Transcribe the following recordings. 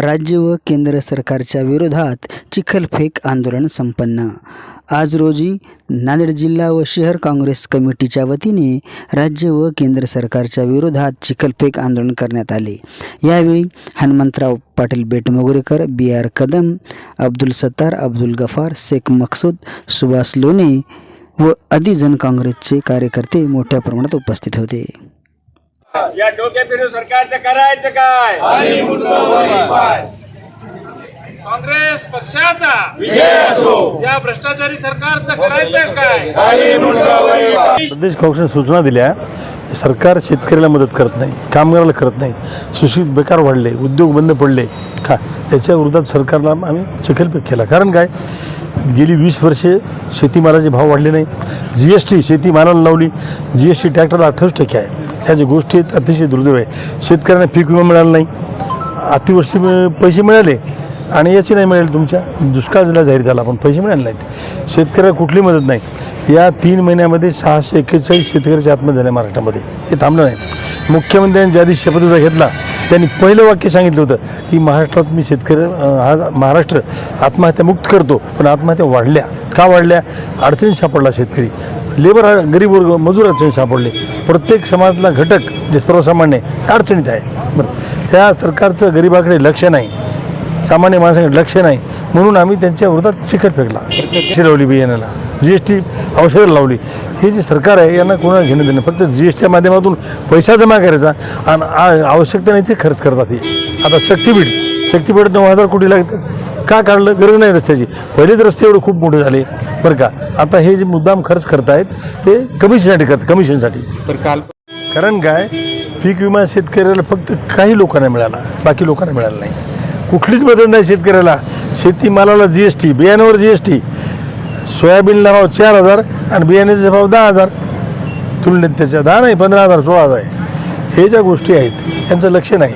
राज्य व केंद्र सरकारच्या विरोधात चिखलफेक आंदोलन संपन्न. आज रोजी नांदेड जिल्हा व शहर काँग्रेस कमिटीच्या वतीने राज्य व केंद्र सरकारच्या विरोधात चिखलफेक आंदोलन करण्यात आले. यावेळी हनुमंतराव पाटील बेटमोगरेकर बी आर कदम अब्दुल सत्तार अब्दुल गफार शेख मकसूद सुभाष लोणे व अधिजन काँग्रेसचे कार्यकर्ते मोठ्या प्रमाणात उपस्थित होते. या डोके फिरू सरकारचं करायचं काय? काँग्रेस पक्षाचा. या भ्रष्टाचारी सरकारचं करायचं काय? प्रदेश काँग्रेसने सूचना दिल्या सरकार शेतकऱ्याला मदत करत नाही कामगाराला करत नाही. सुशिक्षित बेकार वाढले उद्योग बंद पडले. का? याच्या विरोधात सरकारला आम्ही चिखलपेक केला. कारण काय? गेली वीस वर्षे शेतीमालाचे भाव वाढले नाही. जी एस टी शेतीमालाला लावली. जी एस टी ट्रॅक्टरला अठ्ठावीस टक्के आहे. ह्या ज्या गोष्टी आहेत अतिशय दुर्दैव आहे. शेतकऱ्यांना पीक विमा मिळाला नाही. अतिवृष्टी पैसे मिळाले आणि याची नाही मिळाली तुमच्या. दुष्काळ जिल्हा जाहीर झाला पण पैसे मिळाले नाहीत. शेतकऱ्याला कुठली मदत नाही. या तीन महिन्यामध्ये सहाशे एक्केचाळीस शेतकऱ्याचे आत्महत्या झाल्या महाराष्ट्रामध्ये. हे थांबलं नाही. मुख्यमंत्र्यांनी ज्या दिवशी शपथविधी घेतला त्यांनी पहिलं वाक्य सांगितलं होतं की महाराष्ट्रात मी शेतकरी हा महाराष्ट्र आत्महत्या मुक्त करतो पण आत्महत्या वाढल्या. का वाढल्या? अडचणीत सापडला शेतकरी. लेबर गरीब वर्ग मजूर अडचणीत सापडले. प्रत्येक समाजातला घटक जे सर्वसामान्य आहे, त्या अडचणीत आहे. बरं त्या सरकारचं गरिबाकडे लक्ष नाही. सामान्य माणसाकडे लक्ष नाही. म्हणून आम्ही त्यांच्या विरोधात चिकट फेकला. शिरवली बियाण्याला. जी एस टी औषधं लावली. हे जे सरकार आहे यांना कोणाला घेणं देणं फक्त जी एस टीच्या माध्यमातून पैसा जमा करायचा आणि आवश्यकता नाही ते खर्च करतात हे. आता शक्तीपीठ शक्तीपीठ नऊ हजार कोटी लागतात. का काढलं? गरज नाही रस्त्याची. पहिलेच रस्ते एवढे खूप मोठे झाले बरं का. आता हे जे मुद्दाम खर्च करतायत ते कमिशनसाठी करतात कमिशनसाठी कारण काय? पीक विमा शेतकऱ्याला फक्त काही लोकांना मिळाला बाकी लोकांना मिळाला नाही. कुठलीच मदत नाही शेतकऱ्याला. शेतीमालाला जी एस टी बियाण्यावर जी एस टी सोयाबीनला भाव चार हजार आणि बियाण्याचे भाव दहा हजार. तुलनेत त्याच्या दहा नाही पंधरा हजार सोळा हजार आहे. हे ज्या गोष्टी आहेत यांचं लक्ष नाही.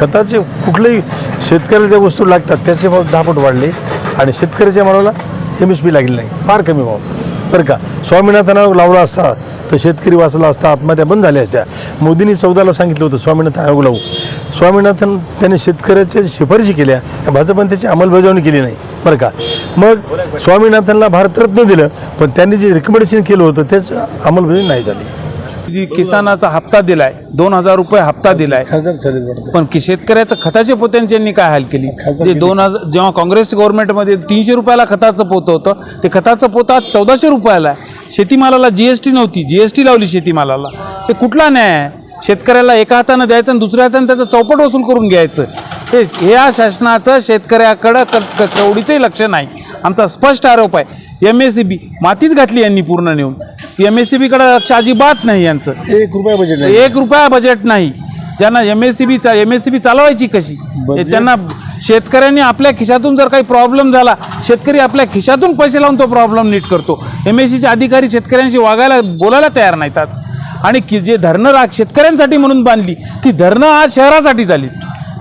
खताचे कुठलेही शेतकऱ्याला ज्या वस्तू लागतात त्याचे भाव दहा पट वाढले आणि शेतकऱ्याच्या मनाला एम एस पी लागली नाही. फार कमी भाव. बरं का. स्वामीनाथनावर लावला असता तर शेतकरी वाचला असता आत्महत्या बंद झाल्या असत्या. मोदींनी चौदाला सांगितलं होतं स्वामीनाथन आयोग लावू. स्वामीनाथन त्यांनी शेतकऱ्याच्या शिफारशी केल्या भाजपने त्याची अंमलबजावणी केली नाही. बरं का. मग स्वामीनाथनला भारतरत्न दिलं पण त्यांनी जे रिकमेंडेशन केलं होतं त्याचं अंमलबजावणी नाही झाली. किसानाचा हप्ता दिलाय दोन हजार रुपये हप्ता दिलाय. पण की शेतकऱ्याचं खताचे पोत्यांच्यांनी काय हाल केली? जे दोन हजार जेव्हा काँग्रेस गव्हर्नमेंटमध्ये तीनशे रुपयाला खताचं पोतं होतं ते खताचं पोतं आज चौदाशे रुपयाला आहे. शेतीमालाला जी एस टी नव्हती जी एस टी लावली शेतीमालाला. हे कुठला न्याय आहे? शेतकऱ्याला एका हातानं द्यायचं आणि दुसऱ्या हातानं त्याचं चौपट वसूल करून घ्यायचं. हे या शासनाचं शेतकऱ्याकडं क क- केवढीचंही लक्ष नाही. आमचा स्पष्ट आरोप आहे. एम एस सी बी मातीत घातली यांनी पूर्ण नेऊन. एम एस सी बीकडं लक्ष अजिबात नाही यांचं. एक रुपया बजेट नाही. एक रुपया बजेट नाही. ज्यांना M S C B M S C B चालवायची कशी? हे त्यांना शेतकऱ्यांनी आपल्या खिशातून जर काही प्रॉब्लेम झाला शेतकरी आपल्या खिशातून पैसे लावून तो प्रॉब्लेम नीट करतो. एम एस सीचे अधिकारी शेतकऱ्यांशी वागायला बोलायला तयार नाहीत आज. आणि की जे धरणं राख शेतकऱ्यांसाठी म्हणून बांधली ती धरणं आज शहरासाठी झाली.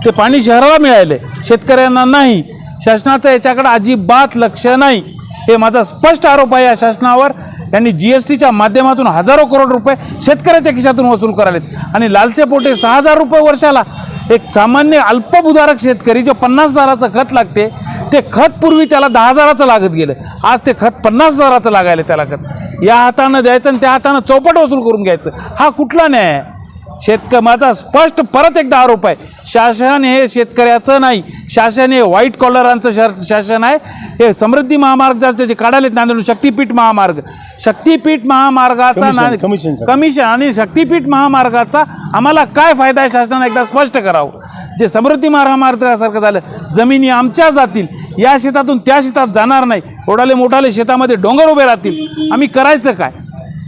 ते पाणी शहराला मिळाले शेतकऱ्यांना नाही. शासनाचं याच्याकडे अजिबात लक्ष नाही. हे माझा स्पष्ट आरोप आहे या शासनावर. यांनी जी एस टीच्या माध्यमातून हजारो करोड रुपये शेतकऱ्याच्या खिशातून वसूल करालेत. आणि लालसे पोटे सहा हजार रुपये वर्षाला एक सामान्य अल्पभूधारक शेतकरी जो पन्नास हजाराचं खत लागते ते खत पूर्वी त्याला दहा हजाराचं लागत गेलं. आज ते खत पन्नास हजाराचं लागायला त्याला खत. या हातानं द्यायचं आणि त्या हातानं चौपट वसूल करून घ्यायचं. हा कुठला न्याय आहे? शेतक माझा स्पष्ट परत एकदा आरोप आहे. शासन हे शेतकऱ्याचं नाही. शासन हे व्हाईट कॉलरांचं शा शासन आहे. हे समृद्धी महामार्ग जे काढायलेत नांदेड शक्तीपीठ महामार्ग. शक्तीपीठ महामार्गाचा कमिशन- ना कमिशनसाठी. कमिशन आणि शक्तीपीठ महामार्गाचा आम्हाला काय फायदा आहे शासनानं एकदा स्पष्ट करावं? जे समृद्धी महामार्गासारखं झालं जमिनी आमच्या जातील. या शेतातून त्या शेतात जाणार नाही. ओढाले मोठाले शेतामध्ये डोंगर उभे राहतील. आम्ही करायचं काय?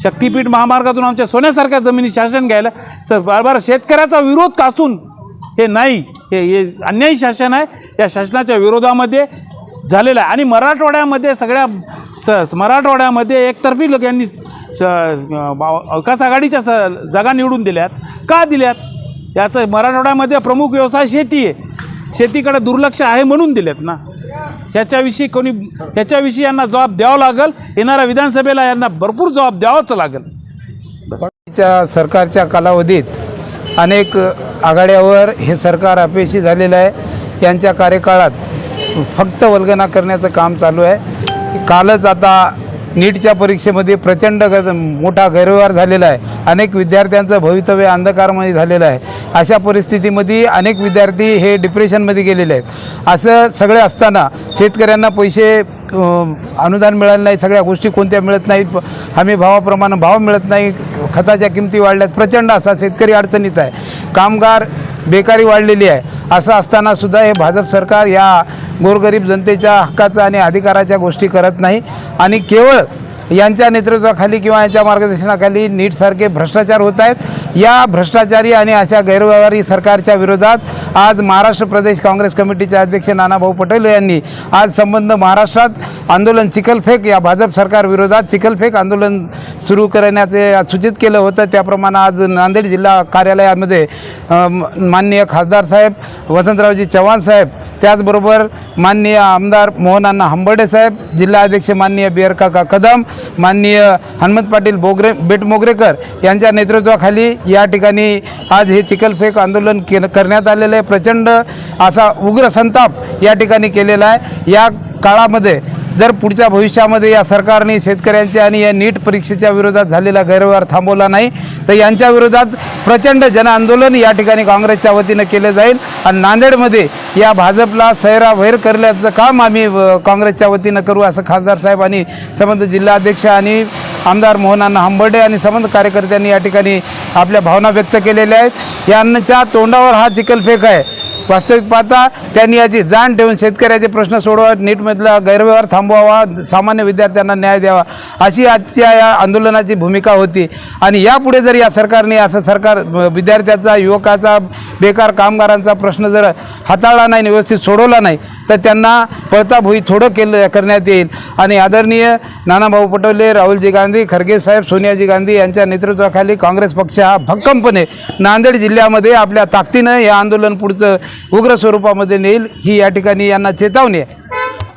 शक्तीपीठ महामार्गातून आमच्या सोन्यासारख्या जमिनी शासन घ्यायला स बार शेतकऱ्याचा विरोध कासून हे नाही हे हे अन्यायी शासन आहे. या शासनाच्या विरोधामध्ये झालेलं आहे. आणि मराठवाड्यामध्ये सगळ्या स मराठवाड्यामध्ये एकतर्फी लोक यांनी स- बा- अवकाश आघाडीच्या स जागा निवडून दिल्यात. का दिल्यात? याचं मराठवाड्यामध्ये प्रमुख व्यवसाय शेती आहे. शेतीकडे दुर्लक्ष आहे म्हणून दिल्यात ना. ह्याच्याविषयी कोणी ह्याच्याविषयी यांना जबाब द्यावा लागेल. येणाऱ्या विधानसभेला यांना भरपूर जबाब द्यावाच लागेल. सरकारच्या कालावधीत अनेक आघाड्यावर हे सरकार अपयशी झालेलं आहे. यांच्या कार्यकाळात फक्त वल्गना करण्याचं काम चालू आहे. कालच आता नीटच्या परीक्षेमध्ये प्रचंड ग मोठा गैरव्यवहार झालेला आहे. अनेक विद्यार्थ्यांचं भवितव्य अंधकारमय झालेलं आहे. अशा परिस्थितीमध्ये अनेक विद्यार्थी हे डिप्रेशनमध्ये गेलेले आहेत. असं सगळे असताना शेतकऱ्यांना पैसे अनुदान मिळालं नाही सगळ्या गोष्टी कोणत्या मिळत नाहीत हमी भावाप्रमाणे भाव मिळत नाही खताच्या किमती वाढल्यात. प्रचंड असा शेतकरी अडचणीत आहे. कामगार बेकारी वाढलेली आहे. असं असताना सुद्धा हे भाजप सरकार या गोरगरीब जनतेच्या हक्काचा आणि अधिकाराच्या गोष्टी करत नाही. आणि केवळ यांच्या नेतृत्वाखाली किंवा यांच्या मार्गदर्शनाखाली नीटसारखे भ्रष्टाचार होत आहेत. या भ्रष्टाचारी आणि अशा गैरव्यवहारी सरकारच्या विरोधात आज महाराष्ट्र प्रदेश काँग्रेस कमिटीचे अध्यक्ष नानाभाऊ पटेल यांनी आज संबंध महाराष्ट्रात आंदोलन चिखलफेक या भाजप सरकार विरोधात चिखलफेक आंदोलन सुरू करण्याचे सूचित केलं होतं. त्याप्रमाणे आज नांदेड जिल्हा कार्यालयामध्ये माननीय खासदार साहेब वसंतरावजी चव्हाण साहेब त्याचबरोबर माननीय आमदार मोहनांना हंबर्डे साहेब जिल्हाध्यक्ष माननीय बिअर काका कदम माननीय हनुमंत पाटील बोगरे बेटमोगरेकर यांच्या नेतृत्वाखाली या ठिकाणी आज हे चिखलफेक आंदोलन के करण्यात आलेलं आहे. प्रचंड असा उग्र संताप या ठिकाणी केलेला आहे. या काळामध्ये जर पुढच्या भविष्यामध्ये या सरकारने शेतकऱ्यांच्या आणि या नीट परीक्षेच्या विरोधात झालेला गैरव्यवहार थांबवला नाही तर यांच्या विरोधात प्रचंड जनआंदोलन या ठिकाणी काँग्रेसच्या वतीनं केलं जाईल. आणि नांदेडमध्ये या भाजपला सैराभैर करण्याचं काम आम्ही काँग्रेसच्या वतीनं करू असं खासदार साहेब आणि संबंध जिल्हाध्यक्ष आणि आमदार मोहनांना हंबर्डे आणि संबंध कार्यकर्त्यांनी या ठिकाणी आपल्या भावना व्यक्त केलेल्या आहेत. यांच्या तोंडावर हा चिखलफेक आहे. वास्तविक पाहता त्यांनी याची जाण ठेवून शेतकऱ्याचे प्रश्न सोडवा नीटमधला गैरव्यवहार थांबवावा सामान्य विद्यार्थ्यांना न्याय द्यावा. अशी आजच्या या आंदोलनाची भूमिका होती. आणि यापुढे जर या सरकारने असं सरकार विद्यार्थ्याचा युवकाचा बेकार कामगारांचा प्रश्न जर हाताळला नाही आणि व्यवस्थित सोडवला नाही तर त्यांना पळताभुई थोडं केलं करण्यात येईल. आणि आदरणीय नानाभाऊ पटोले राहुलजी गांधी खरगे साहेब सोनियाजी गांधी यांच्या नेतृत्वाखाली काँग्रेस पक्ष हा भक्कमपणे नांदेड जिल्ह्यामध्ये आपल्या ताकदीनं हे आंदोलन पुढचं उग्र स्वरूपामध्ये नेईल ही या ठिकाणी यांना चेतावणी आहे.